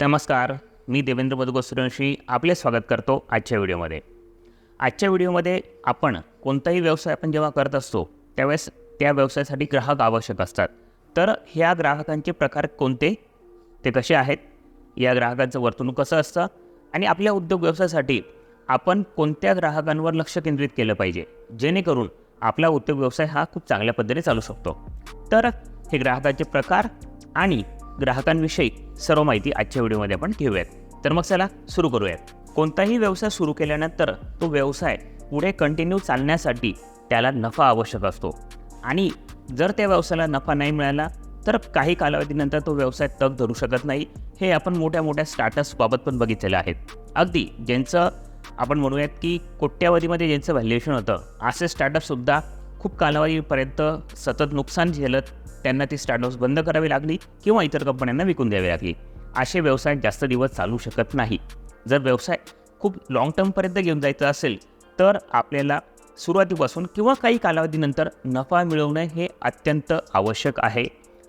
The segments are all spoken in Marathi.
नमस्कार मी देवेंद्र मधुगोस्वामी आपले स्वागत करतो आजच्या व्हिडिओमध्ये. आजच्या व्हिडिओमध्ये आपण कोणताही व्यवसाय आपण जेव्हा करत असतो त्यावेळेस त्या व्यवसायासाठी ग्राहक आवश्यक असतात. तर ह्या ग्राहकांचे प्रकार कोणते? ते कसे आहेत? या ग्राहकांचं वर्तणूक कसं असतं? आणि आपल्या उद्योग व्यवसायासाठी आपण कोणत्या ग्राहकांवर लक्ष केंद्रित केलं पाहिजे? जेणेकरून आपला उद्योग व्यवसाय हा खूप चांगल्या पद्धतीने चालू शकतो. तर हे ग्राहकांचे प्रकार आणि ग्राहकांविषयी सर्व माहिती आजच्या व्हिडिओमध्ये आपण घेऊयात. तर मग चला सुरू करूयात. कोणताही व्यवसाय सुरू केल्यानंतर तो व्यवसाय पुढे कंटिन्यू चालण्यासाठी त्याला नफा आवश्यक असतो. आणि जर त्या व्यवसायाला नफा नाही मिळाला तर काही कालावधीनंतर तो व्यवसाय तग धरू शकत नाही. हे आपण मोठ्या मोठ्या स्टार्टअप्सबाबत पण बघितलेलं आहेत अगदी ज्यांचं आपण म्हणूयात की कोट्यावधीमध्ये ज्यांचं व्हॅल्युएशन होतं असे स्टार्टअपसुद्धा खूप कालावधीपर्यंत सतत नुकसान झेलत त्यांना ती स्टार्टअप्स बंद करावी लागली किंवा इतर कंपन्यांना विकून द्यावी लागली. असे व्यवसाय जास्त दिवस चालू शकत नाही. जर व्यवसाय खूप लाँग टर्मपर्यंत घेऊन जायचा असेल तर आपल्याला सुरुवातीपासून किंवा काही कालावधीनंतर नफा मिळवणं हे अत्यंत आवश्यक आहे.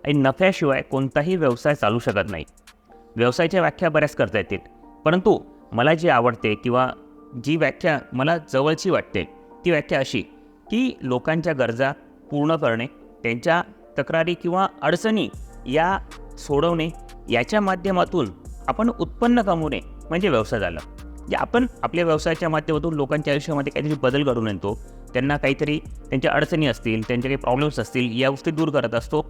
आणि नफ्याशिवाय कोणताही व्यवसाय चालू शकत नाही. व्यवसायाच्या व्याख्या बऱ्याच करता येतील. परंतु मला जी आवडते किंवा जी व्याख्या मला जवळची वाटते ती व्याख्या अशी की लोकांच्या गरजा पूर्ण करणे त्यांच्या तक्रारी किंवा अडचणी या सोडवणे याच्या माध्यमातून आपण उत्पन्न कमवणे म्हणजे व्यवसाय झाला. जे आपण आपल्या व्यवसायाच्या माध्यमातून लोकांच्या आयुष्यामध्ये काहीतरी बदल घडून येतो त्यांना काहीतरी त्यांच्या अडचणी असतील त्यांचे काही प्रॉब्लेम्स असतील या गोष्टी दूर करत असतो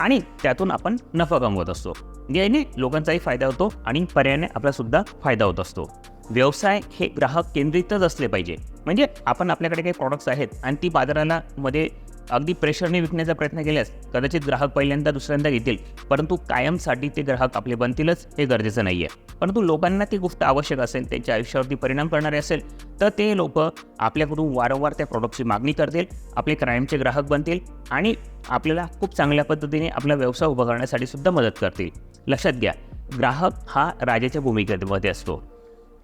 आणि त्यातून आपण नफा कमवत असतो. याने लोकांचाही फायदा होतो आणि पर्यायाने आपलासुद्धा फायदा होत असतो. व्यवसाय हे ग्राहक केंद्रितच असले पाहिजे. म्हणजे आपण आपल्याकडे काही प्रॉडक्ट्स आहेत आणि ती बाजाराला मध्ये अगदी प्रेशरने विकण्याचा प्रयत्न केल्यास कदाचित ग्राहक पहिल्यांदा दुसऱ्यांदा घेतील परंतु कायमसाठी ते ग्राहक आपले बनतीलच हे गरजेचं नाही आहे परंतु लोकांना ती गोष्ट आवश्यक असेल त्यांच्या आयुष्यावरती परिणाम करणारे असेल तर ते लोक आपल्याकडून वारंवार त्या प्रॉडक्टची मागणी करतील आपले क्राईमचे ग्राहक बनतील आणि आपल्याला खूप चांगल्या पद्धतीने आपला व्यवसाय उभा करण्यासाठी सुद्धा मदत करतील. लक्षात घ्या ग्राहक हा राजाच्या भूमिकेमध्ये असतो.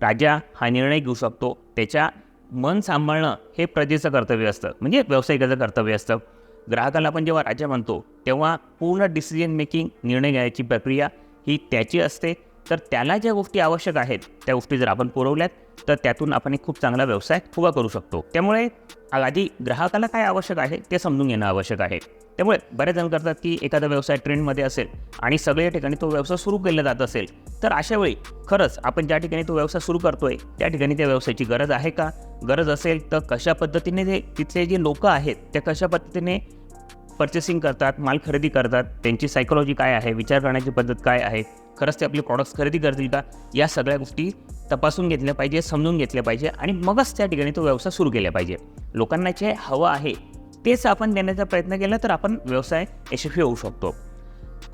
राजा हा निर्णय घेऊ शकतो त्याच्या मन सांभाळणं हे प्रजेचं कर्तव्य असतं. म्हणजे व्यावसायिकाचं कर्तव्य असतं. ग्राहकाला आपण जेव्हा राजा म्हणतो तेव्हा पूर्ण डिसिजन मेकिंग निर्णय घ्यायची प्रक्रिया ही त्याची असते. तर त्याला ज्या गोष्टी आवश्यक आहेत त्या गोष्टी जर आपण पुरवल्यात तर त्यातून आपण एक खूप चांगला व्यवसाय उभा करू शकतो. त्यामुळे आधी ग्राहकाला काय आवश्यक आहे ते समजून घेणं आवश्यक आहे. त्यामुळे बरेच जण करतात की एखादा व्यवसाय ट्रेंडमध्ये असेल आणि सगळ्या ठिकाणी तो व्यवसाय सुरू केला जात असेल तर अशा वेळी खरंच आपण ज्या ठिकाणी तो व्यवसाय सुरू करतोय त्या ठिकाणी त्या व्यवसायाची गरज आहे का? गरज असेल तर कशा पद्धतीने ते तिथले जे लोक आहेत त्या कशा पद्धतीने पर्चेसिंग करतात माल खरेदी करतात त्यांची सायकोलॉजी काय आहे विचार करण्याची पद्धत काय आहे खरंच ते आपले प्रॉडक्ट्स खरेदी करतील का या सगळ्या गोष्टी तपासून घेतल्या पाहिजे समजून घेतल्या पाहिजे आणि मगच त्या ठिकाणी तो व्यवसाय सुरू केला पाहिजे. लोकांना जे हवं आहे तेच आपण देण्याचा प्रयत्न केला तर आपण व्यवसाय यशस्वी होऊ शकतो.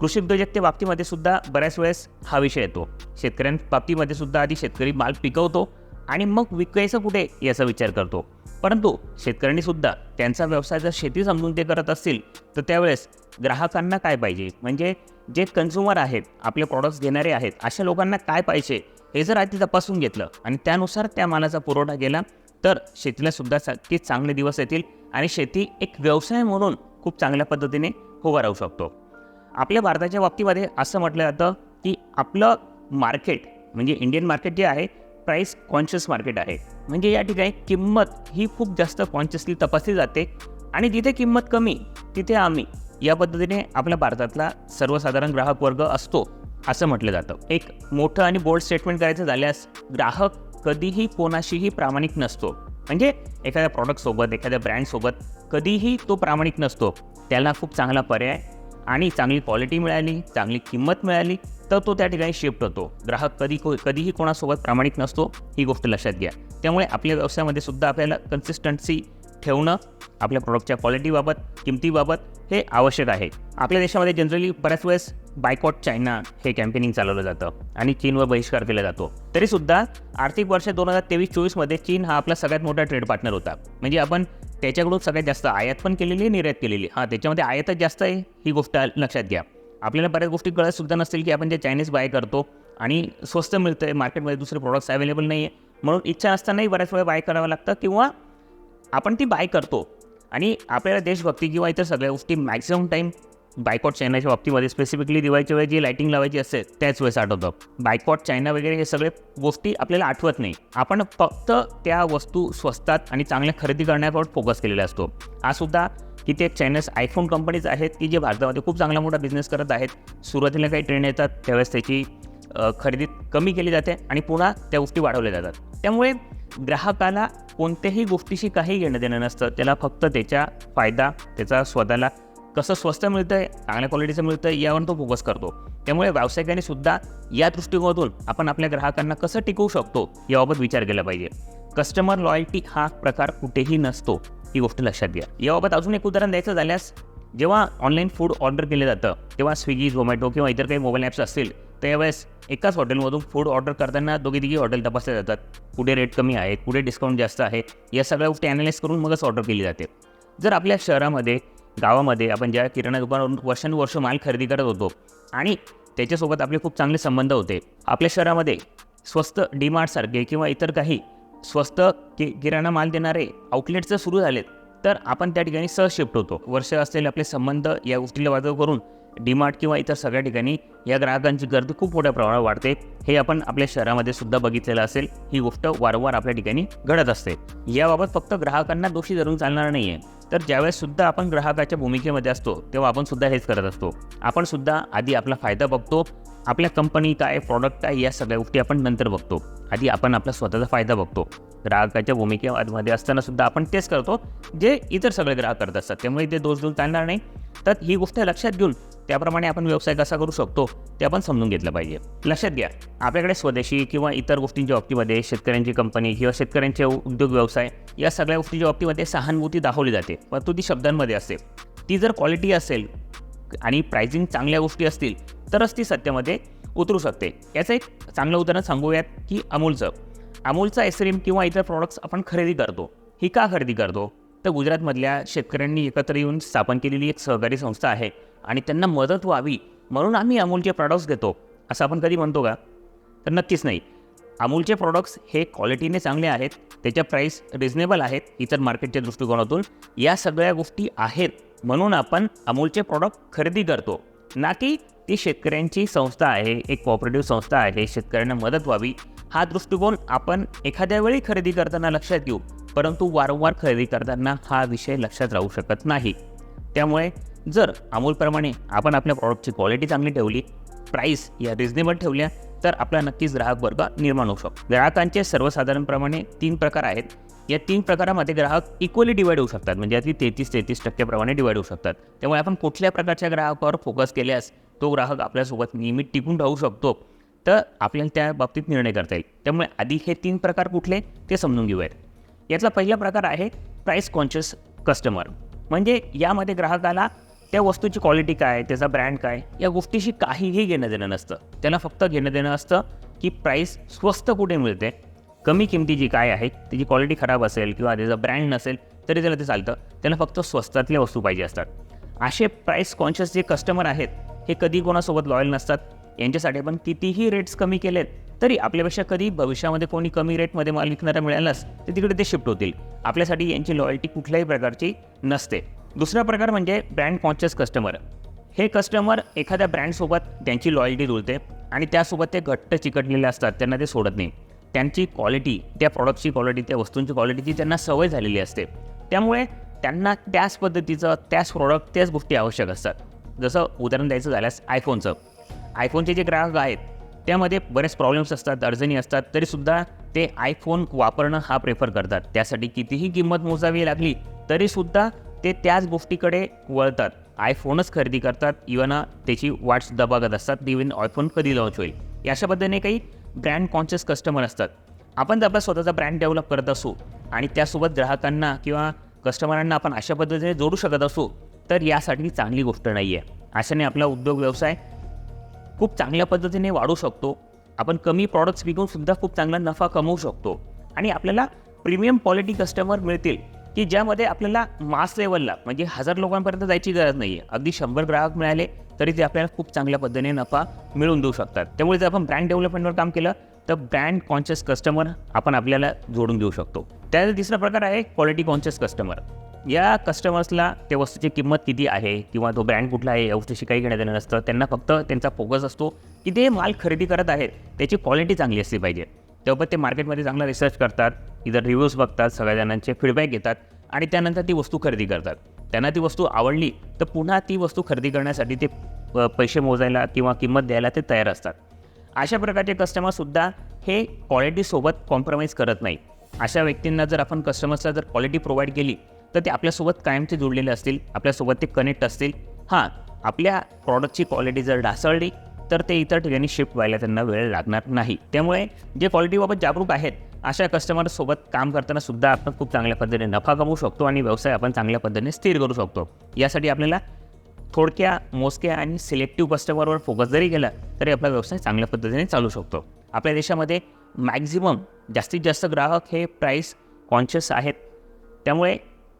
कृषी उद्योजकते बाबतीमध्ये सुद्धा बऱ्याच वेळेस हा विषय येतो. शेतकऱ्यांबाबतीमध्ये सुद्धा आधी शेतकरी माल पिकवतो आणि मग विकायचं कुठे याचा विचार करतो. परंतु शेतकऱ्यांनी सुद्धा त्यांचा व्यवसाय जर शेती समजून ते करत असतील तर त्यावेळेस ग्राहकांना काय पाहिजे? म्हणजे जे कन्झ्युमर आहेत आपले प्रॉडक्ट्स घेणारे आहेत अशा लोकांना काय पाहिजे? हे जर आधी तपासून घेतलं आणि त्यानुसार त्या मालाचा पुरवठा केला तर शेतीला सुद्धा नक्कीच चांगले दिवस येतील आणि शेती एक व्यवसाय म्हणून खूप चांगल्या पद्धतीने उभा राहू शकतो. आपल्या भारताच्या बाबतीमध्ये असं म्हटलं जातं की आपलं मार्केट म्हणजे इंडियन मार्केट जे आहे प्राईस कॉन्शियस मार्केट आहे. म्हणजे या ठिकाणी किंमत ही खूप जास्त कॉन्शियसली तपासली जाते आणि जिथे किंमत कमी तिथे आम्ही या पद्धतीने आपल्या भारतातला सर्वसाधारण ग्राहक वर्ग असतो असं म्हटलं जातं. एक मोठं आणि बोल्ड स्टेटमेंट करायचं झाल्यास ग्राहक कधीही कोणाशीही प्रामाणिक नसतो. म्हणजे एखाद्या प्रॉडक्टसोबत एखाद्या ब्रँडसोबत कधीही तो प्रामाणिक नसतो. त्याला खूप चांगला पर्याय आणि चांगली क्वालिटी मिळाली चांगली किंमत मिळाली तर तो त्या ठिकाणी शिफ्ट होतो. ग्राहक कधी को कधीही कोणासोबत प्रामाणिक नसतो ही गोष्ट लक्षात घ्या. त्यामुळे आपल्या व्यवसायामध्ये सुद्धा आपल्याला कन्सिस्टन्सी ठेवणं आपल्या प्रॉडक्टच्या क्वालिटीबाबत किमतीबाबत हे आवश्यक आहे. आपल्या देशामध्ये जनरली बऱ्याच वेळेस बायकॉट चायना हे कॅम्पेनिंग चालवलं जातं आणि चीनवर बहिष्कार केला जातो. तरीसुद्धा आर्थिक वर्ष दोन हजार तेवीस चोवीसमध्ये चीन हा आपला सगळ्यात मोठा ट्रेड पार्टनर होता. म्हणजे आपण त्याच्याकडून सगळ्यात जास्त आयात पण केलेली आहे निर्यात केलेली हां त्याच्यामध्ये आयातच जास्त आहे ही गोष्ट लक्षात घ्या. आपल्याला बऱ्याच गोष्टी कळत सुद्धा नसतील की आपण जे चायनीज बाय करतो आणि स्वस्त मिळतं आहे मार्केटमध्ये दुसरे प्रॉडक्ट्स अवेलेबल नाही आहे म्हणून इच्छा असतानाही बऱ्याच वेळा बाय करावं लागतं किंवा आपण ती बाय करतो आणि आपल्याला देशभक्ती किंवा इतर सगळ्या गोष्टी मॅक्झिमम टाईम बायकॉट चायनाच्या बाबतीमध्ये स्पेसिफिकली दिवाळीच्या वेळी जी लाईटिंग लावायची असते त्याच वेळेस आठवतं. बायकॉट चायना वगैरे हे सगळे गोष्टी आपल्याला आठवत नाही. आपण फक्त त्या वस्तू स्वस्तात आणि चांगल्या खरेदी करण्यावर फोकस केलेला असतो. आज सुद्धा की ते चायनीज आयफोन कंपनीज आहेत की जे भारतामध्ये खूप चांगला मोठा बिझनेस करत आहेत. सुरुवातीला काही ट्रेंड येतात त्यावेळेस त्याची खरेदी कमी केली जाते आणि पुन्हा त्या गोष्टी वाढवल्या जातात. त्यामुळे ग्राहकाला कोणत्याही गोष्टीशी काही घेणं देणं नसतं. त्याला फक्त त्याचा फायदा त्याचा स्वतःला कसं स्वस्त मिळतं आहे चांगल्या क्वालिटीचं मिळतं आहे यावर तो फोकस करतो. त्यामुळे व्यावसायिकांनी सुद्धा या दृष्टिकोनातून आपण आपल्या ग्राहकांना कसं टिकवू शकतो याबाबत विचार केला पाहिजे. कस्टमर लॉयल्टी हा प्रकार कुठेही नसतो ही गोष्ट लक्षात घ्या. याबाबत अजून एक उदाहरण द्यायचं झाल्यास जेव्हा ऑनलाईन फूड ऑर्डर केलं जातं तेव्हा स्विगी झोमॅटो किंवा इतर काही मोबाईल ॲप्स असतील त्यावेळेस एकाच हॉटेलमधून फूड ऑर्डर करताना दोघी तिघी हॉटेल तपासले जातात. कुठे रेट कमी आहे कुठे डिस्काउंट जास्त आहे या सगळ्या गोष्टी ॲनालाइज करून मगच ऑर्डर केली जाते. जर आपल्या शहरामध्ये गावामध्ये आपण ज्या किराणा दुकानावरून वर्षानुवर्ष माल खरेदी करत होतो आणि त्याच्यासोबत आपले खूप चांगले संबंध होते. आपल्या शहरामध्ये स्वस्त डीमार्टसारखे किंवा इतर काही स्वस्त कि किराणा माल देणारे आउटलेट जर सुरू झालेत तर आपण त्या ठिकाणी सहज शिफ्ट होतो. वर्ष असलेले आपले संबंध या गोष्टीला वाजव करून डीमार्ट किंवा इतर सगळ्या ठिकाणी या ग्राहकांची गर्दी खूप मोठ्या प्रमाणावर वाढते. हे आपण आपल्या शहरामध्ये सुद्धा बघितलेलं असेल. ही गोष्ट वारंवार आपल्या ठिकाणी घडत असते. याबाबत फक्त ग्राहकांना दोषी धरून चालणार नाही आहे तर ज्यावेळेससुद्धा आपण ग्राहकाच्या भूमिकेमध्ये असतो तेव्हा आपण सुद्धा हेच करत असतो. आपण सुद्धा आधी आपला फायदा बघतो आपल्या कंपनी काय प्रॉडक्ट काय या सगळ्या गोष्टी आपण नंतर बघतो. आधी आपण आपला स्वतःचा फायदा बघतो. ग्राहकाच्या भूमिकेमध्ये असताना सुद्धा आपण तेच करतो जे इतर सगळे ग्राहक करत असतात. त्यामुळे ते दोष देऊन चालणार नाही. तर ही गोष्ट लक्षात घेऊन त्याप्रमाणे आपण व्यवसाय कसा करू शकतो ते आपण समजून घेतलं पाहिजे. लक्षात घ्या आपल्याकडे स्वदेशी किंवा इतर गोष्टींच्या बाबतीमध्ये शेतकऱ्यांची कंपनी किंवा शेतकऱ्यांचे उद्योग व्यवसाय या सगळ्या गोष्टींच्या बाबतीमध्ये सहानुभूती दाखवली जाते. परंतु ती शब्दांमध्ये असते. ती जर क्वालिटी असेल आणि प्राइसिंग चांगल्या गोष्टी असतील तरच ती सत्यामध्ये उतरू शकते. याचं एक चांगलं उदाहरण सांगूयात की अमूलचं. अमूलचा आईस्क्रीम किंवा इतर प्रॉडक्ट्स आपण खरेदी करतो. ही का खरेदी करतो? तर गुजरातमधल्या शेतकऱ्यांनी एकत्र येऊन स्थापन केलेली एक सहकारी संस्था आहे. आणि त्यांना मदत व्हावी म्हणून आम्ही अमूलचे प्रॉडक्ट्स घेतो असं आपण कधी म्हणतो का? तर नक्कीच नाही. अमूलचे प्रॉडक्ट्स हे क्वालिटीने चांगले आहेत त्याच्या प्राईस रिझनेबल आहेत इतर मार्केटच्या दृष्टिकोनातून. या सगळ्या गोष्टी आहेत म्हणून आपण अमूलचे प्रॉडक्ट खरेदी करतो. ना की ती शेतकऱ्यांची संस्था आहे एक कॉपरेटिव्ह संस्था आहे शेतकऱ्यांना मदत व्हावी. हा दृष्टिकोन आपण एखाद्या वेळी खरेदी करताना लक्षात घेऊ परंतु वारंवार खरेदी करताना हा विषय लक्षात राहू शकत नाही. त्यामुळे जर अमूलप्रमाणे आपण आपल्या प्रॉडक्टची क्वालिटी चांगली ठेवली प्राईस या रिझनेबल ठेवल्या तर आपला नक्कीच ग्राहक वर्ग निर्माण होऊ शकतो. ग्राहकांचे सर्वसाधारणप्रमाणे तीन प्रकार आहेत. या तीन प्रकारामध्ये ग्राहक इक्वली डिवाइड होऊ शकतात. म्हणजे अगदी तेहतीस तेहतीस टक्क्याप्रमाणे डिवाइड होऊ शकतात. त्यामुळे आपण कुठल्या प्रकारच्या ग्राहकावर फोकस केल्यास तो ग्राहक आपल्यासोबत नियमित टिकून राहू शकतो तर आपल्याला त्या बाबतीत निर्णय करता येईल. त्यामुळे आधी हे तीन प्रकार कुठले ते समजून घेऊयात. यातला पहिला प्रकार आहे प्राईस कॉन्शियस कस्टमर म्हणजे यामध्ये ग्राहकाला त्या वस्तूची क्वालिटी काय त्याचा ब्रँड काय या गोष्टीशी काहीही घेणं देणं नसतं. त्याला फक्त घेणं देणं असतं की प्राईस स्वस्त कुठे मिळते कमी किमतीची काय आहे त्याची क्वालिटी खराब असेल किंवा त्याचा ब्रँड नसेल तरी त्याला ते चालतं. त्याला फक्त स्वस्तातल्या वस्तू पाहिजे असतात. असे प्राईस कॉन्शियस जे कस्टमर आहेत हे कधी कोणासोबत लॉयल नसतात यांच्यासाठी आपण कितीही रेट्स कमी केलेत तरी आपल्यापेक्षा कधी भविष्यामध्ये कोणी कमी रेटमध्ये माल विकणारा मिळालाच तर तिकडे ते शिफ्ट होतील. आपल्यासाठी यांची लॉयल्टी कुठल्याही प्रकारची नसते. दुसरा प्रकार म्हणजे ब्रँड कॉन्शियस कस्टमर हे कस्टमर एखाद्या ब्रँडसोबत त्यांची लॉयल्टी जुळते आणि त्यासोबत ते घट्ट चिकटलेले असतात त्यांना ते सोडत नाही. त्यांची क्वालिटी त्या प्रॉडक्टची क्वालिटी त्या वस्तूंची क्वालिटीची त्यांना सवय झालेली असते. त्यामुळे त्यांना त्याच पद्धतीचं त्याच प्रॉडक्ट त्याच गोष्टी आवश्यक असतात. जसं उदाहरण द्यायचं झाल्यास आयफोनचं आयफोनचे जे ग्राहक आहेत त्यामध्ये बरेच प्रॉब्लेम्स असतात अडचणी असतात तरीसुद्धा ते आयफोन वापरणं हा प्रेफर करतात. त्यासाठी कितीही किंमत मोजावी लागली तरीसुद्धा ते त्याच गोष्टीकडे वळतात. आयफोनच खरेदी करतात. इवन त्याची वाटसुद्धा बघत असतात. इवन आयफोन कधी लॉन्च होईल. या अशा पद्धतीने काही ब्रँड कॉन्शियस कस्टमर असतात. आपण जर आपला स्वतःचा ब्रँड डेव्हलप करत असू आणि त्यासोबत ग्राहकांना किंवा कस्टमरांना आपण अशा पद्धतीने जोडू शकत असू तर यासाठी चांगली गोष्ट नाही आहे अशाने आपला उद्योग व्यवसाय खूप चांगल्या पद्धतीने वाढू शकतो. आपण कमी प्रॉडक्ट्स विकून सुद्धा खूप चांगला नफा कमवू शकतो. आणि आपल्याला प्रीमियम क्वालिटी कस्टमर मिळतील. की ज्यामध्ये आपल्याला मास लेवलला म्हणजे हजार लोकांपर्यंत जायची गरज नाही आहे अगदी शंभर ग्राहक मिळाले तरी ते आपल्याला खूप चांगल्या पद्धतीने नफा मिळवून देऊ शकतात. त्यामुळे जर आपण ब्रँड डेव्हलपमेंटवर काम केलं तर ब्रँड कॉन्शियस कस्टमर आपण आपल्याला जोडून देऊ शकतो. त्याचा तिसरा प्रकार आहे क्वालिटी कॉन्शियस कस्टमर या कस्टमर्सला त्या वस्तूची किंमत किती आहे किंवा तो ब्रँड कुठला आहे या वस्तूशी काही घेण्यात येणार नसतं. त्यांना फक्त त्यांचा फोकस असतो की ते माल खरेदी करत आहेत त्याची क्वालिटी चांगली असली पाहिजे. तेव्हा ते मार्केटमध्ये चांगला रिसर्च करतात इतर रिव्ह्यूज बघतात सगळ्या जणांचे फीडबॅक घेतात आणि त्यानंतर ती वस्तू खरेदी करतात. त्यांना ती वस्तू आवडली तर पुन्हा ती वस्तू खरेदी करण्यासाठी ते प- पैसे मोजायला किंवा किंमत द्यायला ते तयार असतात. अशा प्रकारचे कस्टमरसुद्धा हे क्वालिटीसोबत कॉम्प्रोमाइज करत नाही. अशा व्यक्तींना जर आपण कस्टमर्सला जर क्वालिटी प्रोव्हाइड केली तर ते आपल्यासोबत कायमचे जुळलेले असतील आपल्यासोबत ते कनेक्ट असतील. हां आपल्या प्रॉडक्टची क्वालिटी जर ढासळली तर ते इतर ठिकाणी शिफ्ट व्हायला त्यांना वेळ लागणार नाही. त्यामुळे जे क्वालिटीबाबत जागरूक आहेत अशा कस्टमरसोबत काम करताना सुद्धा आपण खूप चांगल्या पद्धतीने नफा कमवू शकतो आणि व्यवसाय आपण चांगल्या पद्धतीने स्थिर करू शकतो. यासाठी आपल्याला थोडक्या मोजक्या आणि सिलेक्टिव्ह कस्टमरवर फोकस जरी केला तरी आपला व्यवसाय चांगल्या पद्धतीने चालू शकतो. आपल्या देशामध्ये मॅक्झिमम जास्तीत जास्त ग्राहक हे प्राईस कॉन्शियस आहेत. त्यामुळे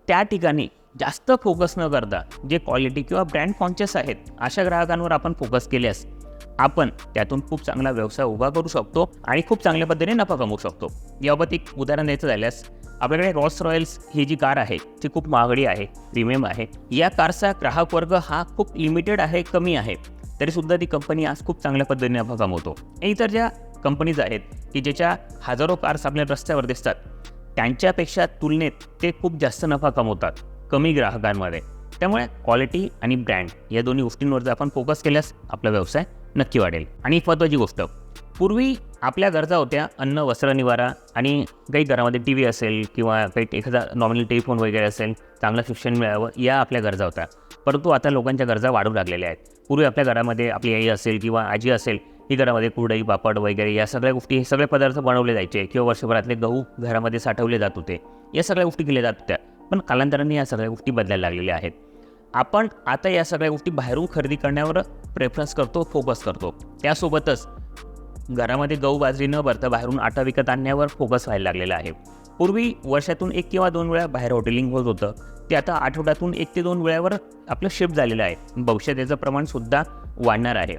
त्या ठिकाणी जास्त फोकस न करता जे क्वालिटी किंवा ब्रँड कॉन्शियस आहेत अशा ग्राहकांवर आपण फोकस केल्यास आपण त्यातून खूप चांगला व्यवसाय उभा करू शकतो आणि खूप चांगल्या पद्धतीने नफा कमवू शकतो. याबाबत एक उदाहरण द्यायचं झाल्यास आपल्याकडे रॉल्स रॉयल्स ही जी कार आहे ती खूप महागडी आहे प्रीमियम आहे. या कारचा ग्राहक वर्ग हा खूप लिमिटेड आहे कमी आहे. तरीसुद्धा ती कंपनी आज खूप चांगल्या पद्धतीने नफा कमवतो. आणि इतर ज्या कंपनीज आहेत की ज्याच्या हजारो कार्स आपल्या रस्त्यावर दिसतात त्यांच्यापेक्षा तुलनेत ते खूप जास्त नफा कमवतात कमी ग्राहकांमध्ये. त्यामुळे क्वालिटी आणि ब्रँड या दोन्ही गोष्टींवर जर आपण फोकस केल्यास आपला व्यवसाय नक्की वाढेल. आणि एक महत्त्वाची गोष्ट पूर्वी आपल्या गरजा होत्या अन्न वस्त्र निवारा आणि काही घरामध्ये टी व्ही असेल किंवा काही एखादा नॉर्मल टेलिफोन वगैरे असेल चांगलं शिक्षण मिळावं या आपल्या गरजा होत्या. परंतु आता लोकांच्या गरजा वाढू लागलेल्या आहेत. पूर्वी आपल्या घरामध्ये आपली आई असेल किंवा आजी असेल ही घरामध्ये कुरडई पापड वगैरे या सगळ्या गोष्टी हे सगळे पदार्थ बनवले जायचे किंवा वर्षभरातले गहू घरामध्ये साठवले जात होते. या सगळ्या गोष्टी केल्या जात होत्या. पण कालांतराने या सगळ्या गोष्टी बदलायला लागलेल्या आहेत. आपण आता या सगळ्या गोष्टी बाहेरून खरेदी करण्यावर प्रेफरन्स करतो फोकस करतो. त्यासोबतच घरामध्ये गहू बाजरी न भरता बाहेरून आटा विकत आणण्यावर फोकस व्हायला लागलेला आहे. पूर्वी वर्षातून एक किंवा दोन वेळा बाहेर हॉटेलिंग होत होतं. ते आता आठवड्यातून एक ते दोन वेळावर आपलं शिफ्ट झालेलं आहे. भविष्यात याचं प्रमाणसुद्धा वाढणार आहे.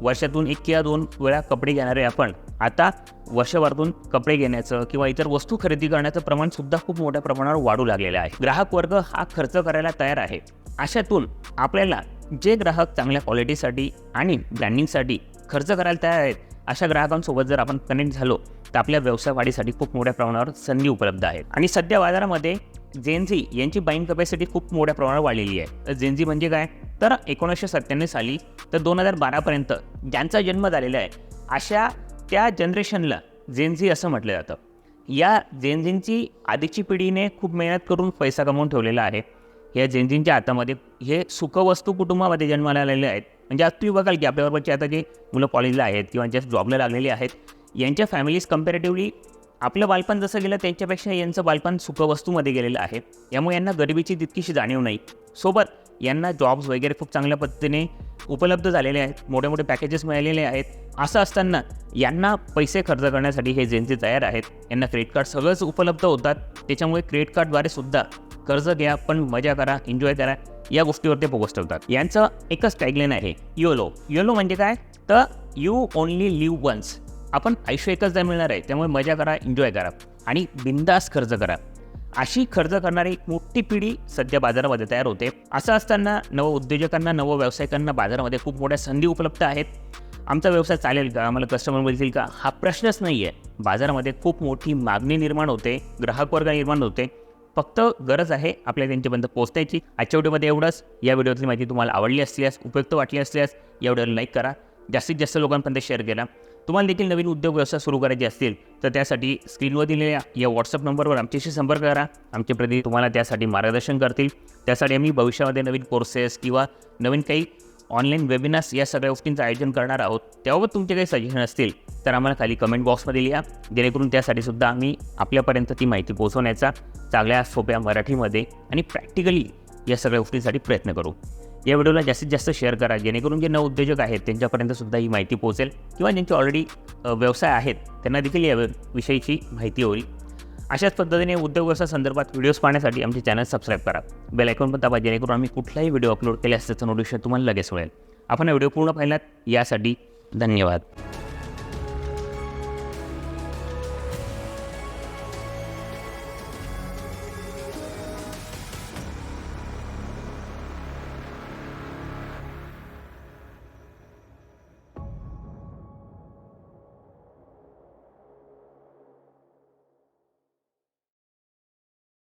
वर्षातून एक किंवा दोन वेळा कपडे घेणारे आपण आता वर्षभरातून कपडे घेण्याचं किंवा इतर वस्तू खरेदी करण्याचं प्रमाणसुद्धा खूप मोठ्या प्रमाणावर वाढू लागलेलं आहे. ग्राहक वर्ग हा खर्च करायला तयार आहे. अशातून आपल्याला जे ग्राहक चांगल्या क्वालिटीसाठी आणि ब्रँडिंगसाठी खर्च करायला तयार आहेत अशा ग्राहकांसोबत जर आपण कनेक्ट झालो तर आपल्या व्यवसाय वाढीसाठी खूप मोठ्या प्रमाणावर संधी उपलब्ध आहेत. आणि सध्या बाजारामध्ये जेनझी यांची बाईंग कपॅसिटी खूप मोठ्या प्रमाणावर वाढलेली आहे. तर जेनझी म्हणजे काय? तर एकोणीसशे सत्त्याण्णव साली तर दोन हजार बारापर्यंत ज्यांचा जन्म झालेला आहे अशा त्या जनरेशनला जेनझी असं म्हटलं जातं. या जेनझींची आधीची पिढीने खूप मेहनत करून पैसा कमवून ठेवलेला आहे. या जेनझींच्या हातामध्ये हे सुखवस्तू कुटुंबामध्ये जन्माला आलेले आहेत. म्हणजे आज तुम्ही बघाल की आपल्याबरोबरचे आता जे मुलं कॉलेजला आहेत किंवा ज्या जॉबला लागलेली आहेत यांच्या फॅमिलीज कम्पॅरेटिव्हली आपलं बालपण जसं गेलं त्यांच्यापेक्षा यांचं बालपण सुखवस्तूमध्ये गेलेलं आहे. यामुळे यांना गरिबीची तितकीशी जाणीव नाही. सोबत यांना जॉब्स वगैरे खूप चांगल्या पद्धतीने उपलब्ध झालेले आहेत मोठे मोठे पॅकेजेस मिळालेले आहेत. असं असताना यांना पैसे खर्च करण्यासाठी हे जेंचे तयार आहेत यांना क्रेडिट कार्ड सगळंच उपलब्ध होतात. त्याच्यामुळे क्रेडिट कार्डद्वारे सुद्धा कर्ज घ्या पण मजा करा एन्जॉय करा या गोष्टीवर ते फोकस ठेवतात. यांचं एकच टॅगलाईन आहे योलो योलो म्हणजे काय? तर यू ओनली लिव्ह वन्स आपण आयुष्य एकच मिळणार आहे त्यामुळे मजा करा एन्जॉय करा आणि बिंदास खर्च करा. अशी खर्च करणारी मोठी पिढी सध्या बाजारामध्ये तयार होते. असं असताना नव उद्योजकांना नव व्यावसायिकांना बाजारामध्ये खूप मोठ्या संधी उपलब्ध आहेत. आमचा व्यवसाय चालेल का? आम्हाला कस्टमर मिळतील का? हा प्रश्नच नाही आहे बाजारामध्ये खूप मोठी मागणी निर्माण होते ग्राहक वर्ग निर्माण होते. फक्त गरज आहे आपल्या त्यांच्यापर्यंत पोहोचायची. आजच्या व्हिडिओमध्ये एवढंच. या व्हिडिओतली माहिती तुम्हाला आवडली असल्यास उपयुक्त वाटली असल्यास या व्हिडिओला लाईक करा. जास्तीत जास्त लोकांपर्यंत शेअर करा तुम्हाला देखील नवीन उद्योग व्यवसाय सुरू करायचे असतील तर त्यासाठी स्क्रीनवर दिलेल्या या व्हॉट्सअप नंबरवर आमच्याशी संपर्क करा. आमचे प्रति तुम्हाला त्यासाठी मार्गदर्शन करतील. त्यासाठी आम्ही भविष्यामध्ये नवीन कोर्सेस किंवा नवीन काही ऑनलाईन वेबिनार्स या सगळ्या गोष्टींचं आयोजन करणार आहोत. त्यावर तुमचे काही सजेशन असतील तर आम्हाला खाली कमेंट बॉक्समध्ये लिहा. जेणेकरून त्यासाठी सुद्धा आम्ही आपल्यापर्यंत ती माहिती पोहोचवण्याचा चांगल्या सोप्या मराठीमध्ये आणि प्रॅक्टिकली या सगळ्या गोष्टींसाठी प्रयत्न करू. या व्हिडिओला जास्तीत जास्त शेअर करा जेणेकरून जे नवउद्योजक आहेत त्यांच्यापर्यंतसुद्धा ही माहिती पोहोचेल किंवा ज्यांचे ऑलरेडी व्यवसाय आहेत त्यांना देखील या विषयीची माहिती होईल. अशाच पद्धतीने उद्योग व्यवसाय संदर्भात व्हिडिओज पाहण्यासाठी आमचे चॅनल सबस्क्राईब करा. बेल आयकॉन पण दाबा जेणेकरून आम्ही कुठलाही व्हिडिओ अपलोड केल्यास त्याचं नोटिफिकेशन तुम्हाला लगेच मिळेल. आपण व्हिडिओ पूर्ण पाहिलात यासाठी धन्यवाद.